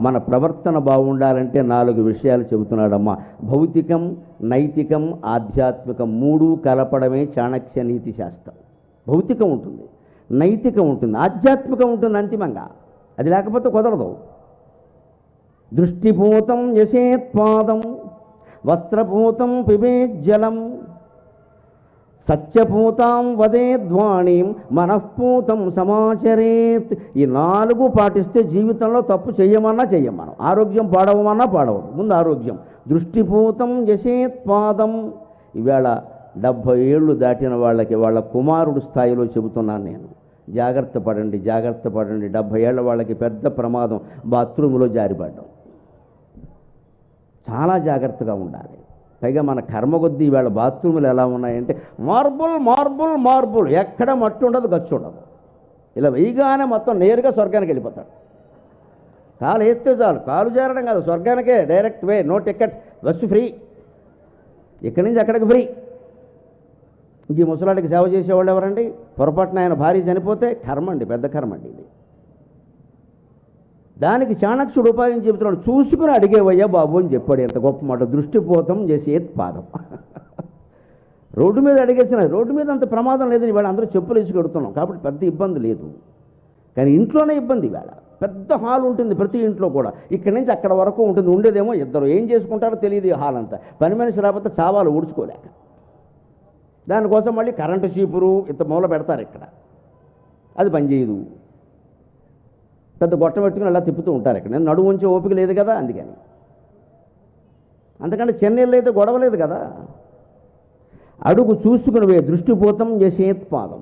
మన ప్రవర్తన బాగుండాలంటే నాలుగు విషయాలు చెబుతున్నాడమ్మా. భౌతికం నైతికం ఆధ్యాత్మికం మూడు కలపడమే చాణక్య నీతి శాస్త్రం. భౌతికం ఉంటుంది నైతికం ఉంటుంది ఆధ్యాత్మికం ఉంటుంది అంతిమంగా. అది లేకపోతే కుదరదు. దృష్టిపూతం యశేత్పాదం వస్త్రపూతం పిబేజ్జలం సత్యపూతాం వదేద్వాణీం మనఃపూతం సమాచరేత్. ఈ నాలుగు పాటిస్తే జీవితంలో తప్పు చేయమన్నా చెయ్యం మనం ఆరోగ్యం పాడవమన్నా పాడవదు. ముందు ఆరోగ్యం. దృష్టిపూతం యశేత్పాదం ఈవేళ డెబ్భై ఏళ్ళు దాటిన వాళ్ళకి వాళ్ళ కుమారుడు స్థాయిలో చెబుతున్నాను నేను. జాగ్రత్త పడండి జాగ్రత్త పడండి. డెబ్భై ఏళ్ళ వాళ్ళకి పెద్ద ప్రమాదం. బాత్రూంలో జారిపడ్డం. చాలా జాగ్రత్తగా ఉండాలి. పైగా మన కర్మ కొద్దీ ఇవాళ బాత్రూములు ఎలా ఉన్నాయంటే మార్బుల్ మార్బుల్ మార్బుల్. ఎక్కడ మట్టి ఉండదు గచ్చు ఉండదు. ఇలా వెయ్యగానే మొత్తం నేరుగా స్వర్గానికి వెళ్ళిపోతాడు. కాలు ఎత్తే చాలు. కాలు చేరడం కాదు స్వర్గానికే direct way no ticket bus free. ఇక్కడి నుంచి అక్కడికి ఫ్రీ. ఇంక ఈ ముసలాడికి సేవ చేసేవాళ్ళు ఎవరండి? పొరపాటున ఆయన భార్య చనిపోతే కర్మ అండి పెద్ద కర్మ అండి ఇది. దానికి చాణక్యుడు ఉపాయం చెబుతున్నాడు చూసుకుని అడిగేవయ్యా బాబు అని చెప్పాడు. ఎంత గొప్ప మాట. దృష్టిపోతం చేసేది పాదం. రోడ్డు మీద అడిగేసిన రోడ్డు మీద అంత ప్రమాదం లేదని ఇవాళ అందరూ చెప్పులు వేసి కడుతున్నాం. కాబట్టి పెద్ద ఇబ్బంది లేదు. కానీ ఇంట్లోనే ఇబ్బంది ఇవాళ. పెద్ద హాల్ ఉంటుంది ప్రతి ఇంట్లో కూడా. ఇక్కడి నుంచి అక్కడ వరకు ఉంటుంది. ఉండేదేమో ఇద్దరు. ఏం చేసుకుంటారో తెలియదు ఈ హాల్ అంతా. పని మనిషి రాకపోతే చావాలు ఊడ్చుకోలేక. దానికోసం మళ్ళీ కరెంటు చీపురు ఇంత మూల పెడతారు ఇక్కడ. అది పనిచేయదు పెద్ద గొట్ట పెట్టుకుని అలా తిప్పుతూ ఉంటారు ఇక్కడ. నేను నడుము ఉంచే ఓపిక లేదు కదా అందుకని. అంతకంటే చెన్నైలో అయితే గొడవ లేదు కదా. అడుగు చూసుకుని దృష్టిపోతం చేసేత్పాదం